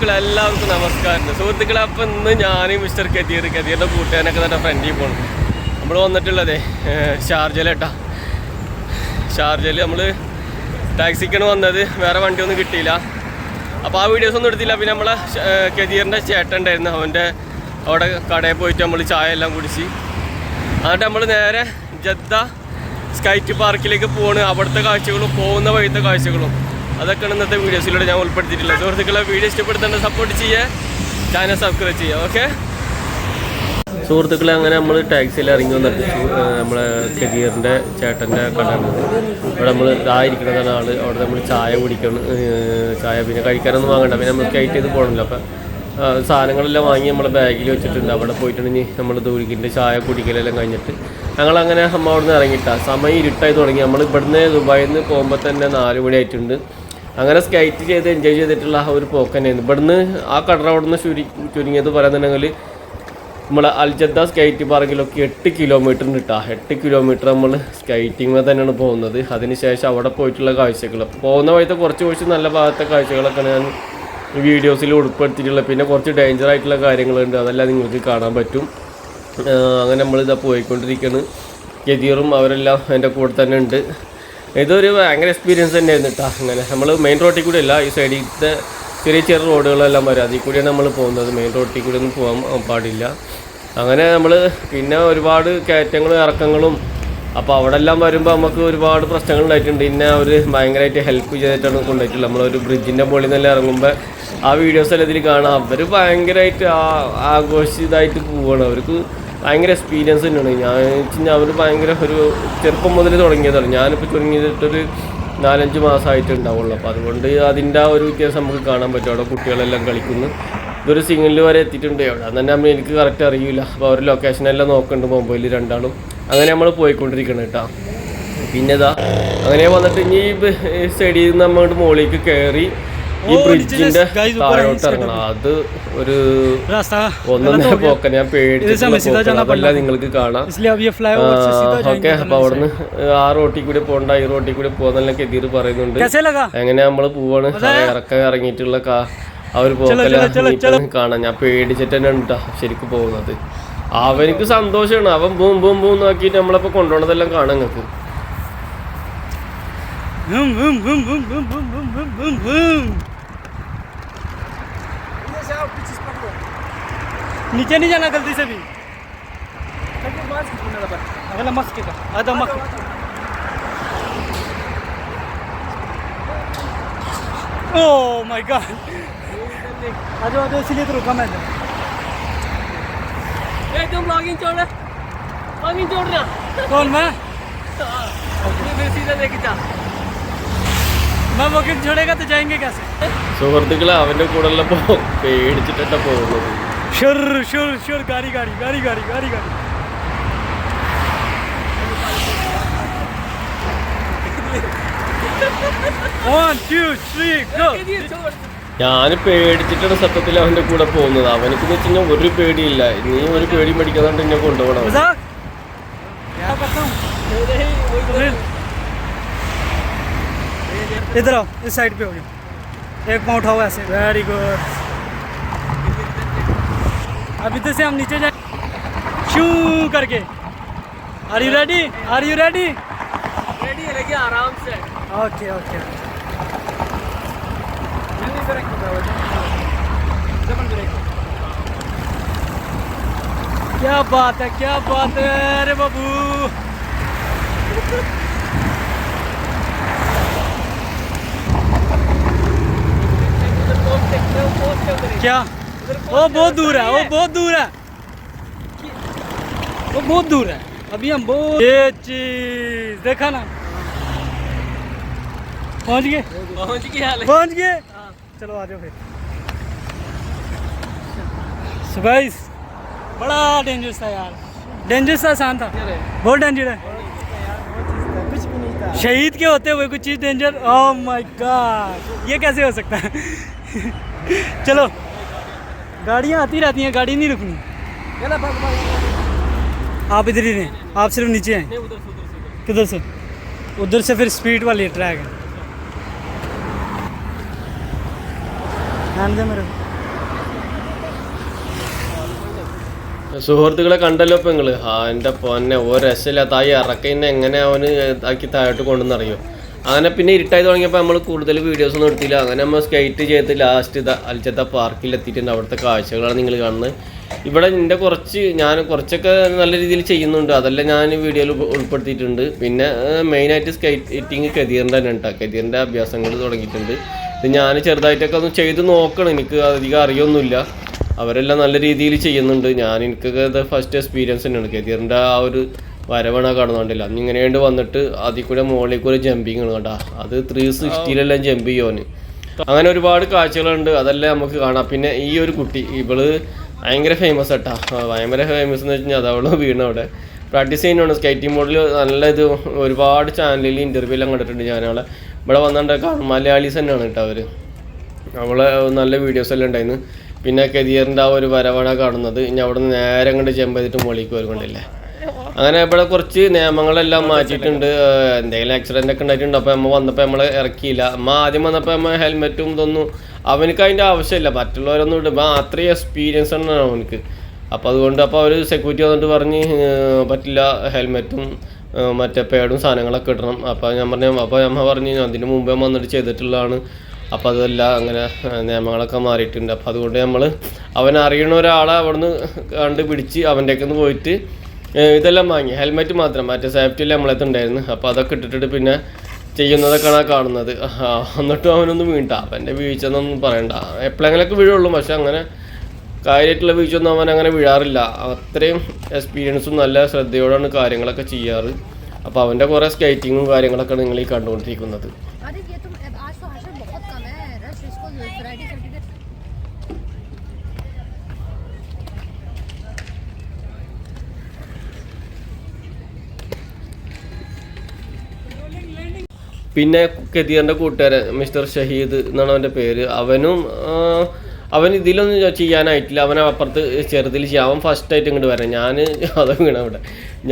സുഹൃത്തുക്കളെ എല്ലാവർക്കും നമസ്കാരം. സുഹൃത്തുക്കളെ അപ്പം ഇന്ന് ഞാനും മിസ്റ്റർ കതീർ കതീറിന്റെ കൂട്ടുകാരനൊക്കെ തന്നെ ഫ്രണ്ടിൽ പോകണം നമ്മൾ വന്നിട്ടുള്ളതേ ഷാർജയിലേട്ടാ ഷാർജയിൽ നമ്മൾ ടാക്സിക്കാണ് വന്നത്. വേറെ വണ്ടിയൊന്നും കിട്ടിയില്ല. അപ്പോൾ ആ വീഡിയോസ് ഒന്നും എടുത്തില്ല. പിന്നെ നമ്മളെ കതീറിന്റെ ചേട്ടൻ ഉണ്ടായിരുന്നു. അവന്റെ അവിടെ കടയിൽ പോയിട്ട് നമ്മൾ ചായ എല്ലാം കുടിച്ച്. എന്നിട്ട് നമ്മൾ നേരെ ജദ്ദ സ്കൈറ്റ് പാർക്കിലേക്ക് പോണ്. അവിടുത്തെ കാഴ്ചകളും പോകുന്ന വഴിത്തെ കാഴ്ചകളും. അതൊക്കെയാണ് ഇന്നത്തെ വീഡിയോസിലൂടെ ഞാൻ ഉൾപ്പെടുത്തിയിട്ടുള്ളത്. സുഹൃത്തുക്കളെ വീഡിയോ ഇഷ്ടപ്പെടുത്തേണ്ട സപ്പോർട്ട് ചെയ്യുക ചാനൽ സബ്സ്ക്രൈബ് ചെയ്യുക ഓക്കെ സുഹൃത്തുക്കളെ അങ്ങനെ നമ്മൾ ടാക്സിയിൽ ഇറങ്ങി വന്നിട്ട് നമ്മളെ കരിയറിന്റെ ചേട്ടന്റെ കടയാണത് അവിടെ നമ്മൾ ഇതായിരിക്കുന്നതാണ് ആൾ അവിടെ നമ്മൾ ചായ കുടിക്കണം ചായ പിന്നെ കഴിക്കാനൊന്നും വാങ്ങണ്ട. പിന്നെ നമുക്ക് സ്കൈറ്റ് ചെയ്ത് പോകണമല്ലോ അപ്പം സാധനങ്ങളെല്ലാം വാങ്ങി നമ്മൾ ബാഗിൽ വെച്ചിട്ടുണ്ട്. അവിടെ പോയിട്ടുണ്ടെങ്കിൽ നമ്മൾ ദൂരിക്കിന്റെ ചായ കുടിക്കലെല്ലാം കഴിഞ്ഞിട്ട്. ഞങ്ങളങ്ങനെ അമ്മ അവിടെ നിന്ന് ഇറങ്ങിയിട്ടാണ് സമയം ഇരുട്ടായി തുടങ്ങി. നമ്മൾ ഇവിടുന്ന് ദുബായിൽ നിന്ന് പോകുമ്പോൾ തന്നെ നാല് ആയിട്ടുണ്ട് അങ്ങനെ സ്കൈറ്റ് ചെയ്ത് എൻജോയ് ചെയ്തിട്ടുള്ള ആ ഒരു പോക്ക് തന്നെയായിരുന്നു. ഇവിടുന്ന് ആ കടറ നിന്ന് ചുരു ചുരുങ്ങിയത് പറയുന്നുണ്ടെങ്കിൽ നമ്മളെ അൽജദ്ദ സ്കൈറ്റ് പാർക്കിലൊക്കെ എട്ട് കിലോമീറ്റർ കിട്ടുക എട്ട് കിലോമീറ്റർ നമ്മൾ സ്കൈറ്റിങ് തന്നെയാണ് പോകുന്നത്. അതിനുശേഷം അവിടെ പോയിട്ടുള്ള കാഴ്ചകൾ പോകുന്ന വഴിത്തെ കുറച്ച് കുറച്ച് നല്ല ഭാഗത്തെ കാഴ്ചകളൊക്കെ ഞാൻ വീഡിയോസിൽ ഉൾപ്പെടുത്തിയിട്ടുള്ളത് പിന്നെ കുറച്ച് ഡേഞ്ചർ ആയിട്ടുള്ള കാര്യങ്ങളുണ്ട്. അതെല്ലാം നിങ്ങൾക്ക് കാണാൻ പറ്റും. അങ്ങനെ നമ്മളിതാ പോയിക്കൊണ്ടിരിക്കുകയാണ് ഗതിയറും അവരെല്ലാം എന്റെ കൂടെ തന്നെ ഉണ്ട്. ഇതൊരു ഭയങ്കര എക്സ്പീരിയൻസ് തന്നെയായിരുന്നു കേട്ടോ അങ്ങനെ നമ്മൾ മെയിൻ റോട്ടിൽ കൂടെ അല്ല ഈ സൈഡിലത്തെ ചെറിയ ചെറിയ റോഡുകളെല്ലാം വരും. അതിൽ കൂടിയാണ് നമ്മൾ പോകുന്നത്. മെയിൻ റോട്ടിൽ കൂടി ഒന്നും പോകാൻ പാടില്ല. അങ്ങനെ നമ്മൾ പിന്നെ ഒരുപാട് കയറ്റങ്ങളും ഇറക്കങ്ങളും അപ്പോൾ അവിടെ എല്ലാം വരുമ്പോൾ നമുക്ക് ഒരുപാട് പ്രശ്നങ്ങൾ ഉണ്ടായിട്ടുണ്ട്. പിന്നെ അവർ ഭയങ്കരമായിട്ട് ഹെൽപ്പ് ചെയ്തിട്ടാണ് കൊണ്ടുപോയിട്ടുള്ളത്. നമ്മളൊരു ബ്രിഡ്ജിന്റെ മുകളിൽ നിന്നെല്ലാം ഇറങ്ങുമ്പോൾ ആ വീഡിയോസ് എല്ലാം ഇതിൽ കാണാം. അവർ ഭയങ്കരമായിട്ട് ആഘോഷിതായിട്ട് പോവുകയാണ് അവർക്ക് ഭയങ്കര എക്സ്പീരിയൻസ് തന്നെയാണ്. ഞാൻ വെച്ചാൽ അവർ ഭയങ്കര ഒരു ചെറുപ്പം മുതൽ തുടങ്ങിയതാണ്. ഞാനിപ്പോൾ തുടങ്ങിയിട്ടൊരു നാലഞ്ച് മാസമായിട്ടുണ്ടാവുള്ളൂ അപ്പോൾ അതുകൊണ്ട് അതിന്റെ ആ ഒരു വ്യത്യാസം നമുക്ക് കാണാൻ പറ്റും. അവിടെ കുട്ടികളെല്ലാം കളിക്കുന്നു. ഇതൊരു സിംഗിൾ വരെ എത്തിയിട്ടുണ്ട്. എവിടെ തന്നെ നമ്മൾ എനിക്ക് കറക്റ്റ് അറിയില്ല. അപ്പോൾ അവർ ലൊക്കേഷനെല്ലാം നോക്കുന്നുണ്ട് മൊബൈലിൽ രണ്ടാളും. അങ്ങനെ നമ്മൾ പോയിക്കൊണ്ടിരിക്കണം കേട്ടോ. പിന്നെ ഇതാ അങ്ങനെ വന്നിട്ട് ഇനി സൈഡിൽ നിന്ന് അങ്ങോട്ട് മുകളിലേക്ക് കയറി ഈ ബ്രിഡ്ജിന്റെ താഴോട്ട് ഇറങ്ങണം അത് ഒരു ഒന്നൊന്നര പോക്ക ഞാൻ പേടിച്ചില്ല നിങ്ങൾക്ക് കാണാം ഓക്കെ അപ്പൊ അവിടുന്ന് ആ റോട്ടിൽ കൂടി പോകണ്ട ഈ റോട്ടിൽ കൂടി പോകുന്നെല്ലാം എതിർ പറയുന്നുണ്ട് എങ്ങനെ നമ്മൾ പോവാണ് ഇറക്കം ഇറങ്ങിയിട്ടുള്ള കാ അവർ പോക്കല്ല കാണാം ഞാൻ പേടിച്ചിട്ട് തന്നെ ഉണ്ടാ ശരിക്കും പോകുന്നത് അവനക്ക് സന്തോഷമാണ് അവൻ ബൂം ബൂം ബൂം നോക്കിട്ട് നമ്മളെ കൊണ്ടുപോണതെല്ലാം കാണാം നിങ്ങൾക്ക് boom, boom, boom, boom, boom, boom, boom, boom, boom, boom. नीचे नहीं जाना गलती से भी। अगला मस्क का आधा मस्क। ओ माय गॉड आज आज इसलिए तो रुका मैं इधर। एकदम लॉगिंग छोड़ लॉगिंग छोड़ रहा कौन मैं? सीधा लेके जा। मैं वकील छोड़ेगा तो जाएँगे कैसे? സുഹൃത്തുക്കളെ അവന്റെ കൂടെ ഉള്ളപ്പോൾ പേടിച്ചിട്ടാ പോകുന്നത് ഞാൻ പേടിച്ചിട്ടാണ് സത്യത്തിൽ അവന്റെ കൂടെ പോകുന്നത്. അവനക്ക് വെച്ച് കഴിഞ്ഞാൽ ഒരു പേടിയില്ല. നീ ഒരു പേടി മേടിക്കാതെ എന്നെ കൊണ്ടുപോകണം. इधर आओ इस साइड एक पाँव उठाओ ऐसे। वेरी गुड अब इधर से हम नीचे जाए। शू करके। Are you ready are you ready ready है लेकिन आराम से। ओके ओके क्या बात है क्या बात है अरे बाबू। क्या वो बहुत दूर है वो बहुत दूर है। वो बहुत दूर है। अभी हम बहुत ये चीज़ देखा ना? पहुँच गए? पहुँच गया पहुँच गए? चलो आ जाओ फिर। Guys, बड़ा डेंजरस था यार। डेंजरस था आसान था। बहुत डेंजर है। शहीद के होते हुए कुछ चीज़ डेंजर ओह माय गॉड ये कैसे हो सकता है? चलो गाड़ियाँ आती रहती हैं गाड़ी नहीं रुकनी। आप इधर ही रहें आप सिर्फ नीचे आए। किधर से? उधर से फिर स्पीड वाली ट्रैक है। സുഹൃത്തുക്കളെ കണ്ടല്ലോ ഇപ്പൊ നിങ്ങൾ. ആ എന്റെ പൊന്നെ ഓ രസമില്ലാത്ത ആ ഇറക്കിനെ എങ്ങനെ അവന് ആക്കി താഴോട്ട് കൊണ്ടുവന്നറിയോ? അങ്ങനെ പിന്നെ ഇരുട്ടായി തുടങ്ങിയപ്പോൾ നമ്മൾ കൂടുതൽ വീഡിയോസ് ഒന്നും എടുത്തില്ല. അങ്ങനെ നമ്മൾ സ്കേറ്റ് ചെയ്ത് ലാസ്റ്റ് അൽച്ചത്ത പാർക്കിൽ എത്തിയിട്ടുണ്ട്. അവിടുത്തെ കാഴ്ചകളാണ് നിങ്ങൾ കാണുന്നത്. ഇവിടെ എന്റെ കുറച്ച് ഞാൻ കുറച്ചൊക്കെ നല്ല രീതിയിൽ ചെയ്യുന്നുണ്ട്. അതെല്ലാം ഞാൻ വീഡിയോയിൽ ഉൾപ്പെടുത്തിയിട്ടുണ്ട്. പിന്നെ മെയിനായിട്ട് സ്കേറ്റിങ് കെതിയറിന്റെ തന്നെ കേട്ടോ കെതിയറിന്റെ അഭ്യാസങ്ങൾ തുടങ്ങിയിട്ടുണ്ട്. ഇത് ഞാൻ ചെറുതായിട്ടൊക്കെ ഒന്ന് ചെയ്ത് നോക്കണം. എനിക്ക് അധികം അറിയൊന്നുമില്ല. അവരെല്ലാം നല്ല രീതിയിൽ ചെയ്യുന്നുണ്ട്. ഞാൻ എനിക്കൊക്കെ ഫസ്റ്റ് എക്സ്പീരിയൻസ് തന്നെയാണ്. കെതിയറിന്റെ ആ ഒരു വരവണ കാണുന്നുണ്ടല്ലോ അന്ന് ഇങ്ങനെ കൊണ്ട് വന്നിട്ട് അതിൽ കൂടെ മുകളിൽ കൂടെ ജമ്പിങ് ആണ് കേട്ടോ അത് ത്രീ സിക്സ്റ്റിയിലെല്ലാം ജമ്പ് ചെയ്യുവാന് അങ്ങനെ ഒരുപാട് കാഴ്ചകളുണ്ട്. അതെല്ലാം നമുക്ക് കാണാം. പിന്നെ ഈ ഒരു കുട്ടി ഇവൾ ഭയങ്കര ഫേമസ് ആട്ടാ. ഭയങ്കര ഫേമസ് എന്ന് വെച്ചാൽ അത് അവൾ വീണ അവിടെ. പ്രാക്ടീസ് ചെയ്യുന്നതാണ്. സ്കേറ്റിംഗ് മോഡിൽ നല്ല ഇത് ഒരുപാട് ചാനലിൽ ഇന്റർവ്യൂ എല്ലാം കണ്ടിട്ടുണ്ട് ഞാൻ അവളെ. ഇവിടെ വന്നിട്ടുണ്ടാക്കാം മലയാളീസ് തന്നെയാണ് കേട്ടോ അവർ അവളെ നല്ല വീഡിയോസ് എല്ലാം ഉണ്ടായിരുന്നു. പിന്നെ കരിയറിന്റെ ആ ഒരു വരവാണ് കാണുന്നത്. ഇനി അവിടെ നിന്ന് നേരെ അങ്ങോട്ട് ജമ്പ് ചെയ്തിട്ട് മുകളിലേക്ക് വരുന്നുണ്ടല്ലേ അങ്ങനെ ഇവിടെ കുറച്ച് നിയമങ്ങളെല്ലാം മാറ്റിയിട്ടുണ്ട്. എന്തെങ്കിലും ആക്സിഡന്റ് ഒക്കെ ഉണ്ടായിട്ടുണ്ട്. അപ്പൊ അമ്മ വന്നപ്പോൾ നമ്മൾ ഇറക്കിയില്ല. അമ്മ ആദ്യം വന്നപ്പോൾ അമ്മ ഹെൽമെറ്റും ഇതൊന്നും അവനക്ക് അതിന്റെ ആവശ്യമില്ല. മറ്റുള്ളവരൊന്നും ഇടുമ്പോൾ അത്രയും എക്സ്പീരിയൻസ് ആണ് അവനക്ക്. അപ്പോൾ അതുകൊണ്ട് അപ്പോൾ അവർ സെക്യൂരിറ്റി വന്നിട്ട് പറഞ്ഞ് പറ്റില്ല ഹെൽമെറ്റും മറ്റേ പേഡും സാധനങ്ങളൊക്കെ ഇടണം. അപ്പോൾ ഞാൻ പറഞ്ഞു അപ്പോൾ അമ്മ പറഞ്ഞു അതിന് മുമ്പേ വന്നിട്ട് ചെയ്തിട്ടുള്ളതാണ്. അപ്പോൾ അതല്ല അങ്ങനെ നിയമങ്ങളൊക്കെ മാറിയിട്ടുണ്ട്. അപ്പോൾ അതുകൊണ്ട് നമ്മൾ അവൻ അറിയണ ഒരാളെ അവിടുന്ന് കണ്ട് പിടിച്ച് അവന്റെ നിന്ന് പോയിട്ട് ഇതെല്ലാം വാങ്ങി. ഹെൽമെറ്റ് മാത്രം. മറ്റേ സേഫ്റ്റിയിൽ നമ്മളത്ത് ഉണ്ടായിരുന്നു അപ്പോൾ അതൊക്കെ ഇട്ടിട്ട് പിന്നെ ചെയ്യുന്നതൊക്കെയാണ് കാണുന്നത്. എന്നിട്ടും അവനൊന്നും വീണ്ട. അവന്റെ വീഴ്ച എന്നൊന്നും പറയണ്ട. എപ്പോഴെങ്കിലൊക്കെ വീഴുള്ളൂ. പക്ഷെ അങ്ങനെ കാര്യമായിട്ടുള്ള വീഴ്ചയൊന്നും അവൻ അങ്ങനെ വീഴാറില്ല അത്രയും എക്സ്പീരിയൻസും നല്ല ശ്രദ്ധയോടാണ് കാര്യങ്ങളൊക്കെ ചെയ്യാറ്. അപ്പോൾ അവന്റെ കുറേ സ്കേറ്റിങ്ങും കാര്യങ്ങളൊക്കെ നിങ്ങൾ ഈ കണ്ടുകൊണ്ടിരിക്കുന്നത്. പിന്നെ കെതിയറിന്റെ കൂട്ടുകാരൻ മിസ്റ്റർ ഷഹീദ് എന്നാണ് അവന്റെ പേര്. അവനും അവൻ ഇതിലൊന്നും ചെയ്യാനായിട്ടില്ല. അവൻ അപ്പുറത്ത് ചെറുതിൽ ചെയ്യാം. അവൻ ഫസ്റ്റ് ആയിട്ട് ഇങ്ങോട്ട് വരാം. ഞാൻ അത് വീണ അവിടെ.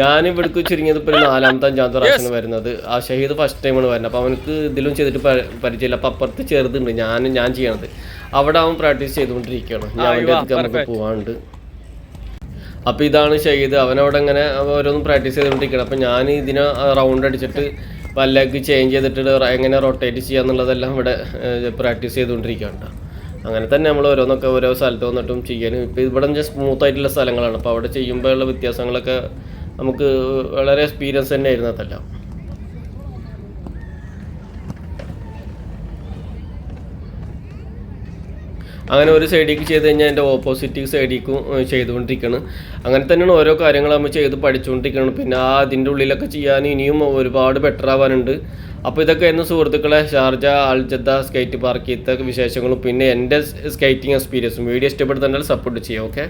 ഞാൻ ഇവിടേക്ക് ചുരുങ്ങിയത് ഇപ്പോൾ നാലാമത്തെ അഞ്ചാമത്തെ പ്രാവശ്യം വരുന്നത്. ആ ഷഹീദ് ഫസ്റ്റ് ടൈമാണ് വരുന്നത് അപ്പോൾ അവനക്ക് ഇതിലും ചെയ്തിട്ട് പരിചയമില്ല. അപ്പോൾ അപ്പുറത്ത് ചെറുതുണ്ട്. ഞാൻ ഞാൻ ചെയ്യണത്. അവിടെ അവൻ പ്രാക്ടീസ് ചെയ്തുകൊണ്ടിരിക്കുകയാണ്. ഞാൻ അവന്റെ അടുത്ത് നമുക്ക് പോകാനുണ്ട് അപ്പോൾ ഇതാണ് ഷെയ്ദ് അവനവിടെ ഇങ്ങനെ ഓരോന്നും പ്രാക്ടീസ് ചെയ്തുകൊണ്ടിരിക്കണം. അപ്പോൾ ഞാൻ ഇതിനെ റൗണ്ട് അടിച്ചിട്ട് പല്ലേക്ക് ചേഞ്ച് ചെയ്തിട്ട് എങ്ങനെ റൊട്ടേറ്റ് ചെയ്യാന്നുള്ളതെല്ലാം ഇവിടെ പ്രാക്ടീസ് ചെയ്തുകൊണ്ടിരിക്കുകയാണ്. അങ്ങനെ തന്നെ നമ്മൾ ഓരോന്നൊക്കെ ഓരോ സ്ഥലത്ത് വന്നിട്ടും ചെയ്യാനും ഇപ്പോൾ ഇവിടെ സ്മൂത്ത് ആയിട്ടുള്ള സ്ഥലങ്ങളാണ്. അപ്പോൾ അവിടെ ചെയ്യുമ്പോഴുള്ള വ്യത്യാസങ്ങളൊക്കെ നമുക്ക് വളരെ എക്സ്പീരിയൻസ് തന്നെ ആയിരുന്നതല്ല അങ്ങനെ ഒരു സൈഡിലേക്ക് ചെയ്ത് കഴിഞ്ഞാൽ എന്റെ ഓപ്പോസിറ്റ് സൈഡിലേക്കും ചെയ്തുകൊണ്ടിരിക്കുകയാണ് അങ്ങനെ തന്നെയാണ് ഓരോ കാര്യങ്ങൾ നമ്മൾ ചെയ്ത് പഠിച്ചുകൊണ്ടിരിക്കുകയാണ് പിന്നെ ആ അതിന്റെ ഉള്ളിലൊക്കെ ചെയ്യാൻ ഇനിയും ഒരുപാട് ബെറ്റർ ആവാനുണ്ട്. അപ്പോൾ ഇതൊക്കെ എന്ന സുഹൃത്തുക്കളെ Sharjah Al Jada skate park ഇത്തൊക്കെ വിശേഷങ്ങളും. പിന്നെ എന്റെ സ്കേറ്റിംഗ് എക്സ്പീരിയൻസും വീഡിയോ ഇഷ്ടപ്പെടുന്നുണ്ടെങ്കിൽ സപ്പോർട്ട് ചെയ്യാം ഓക്കെ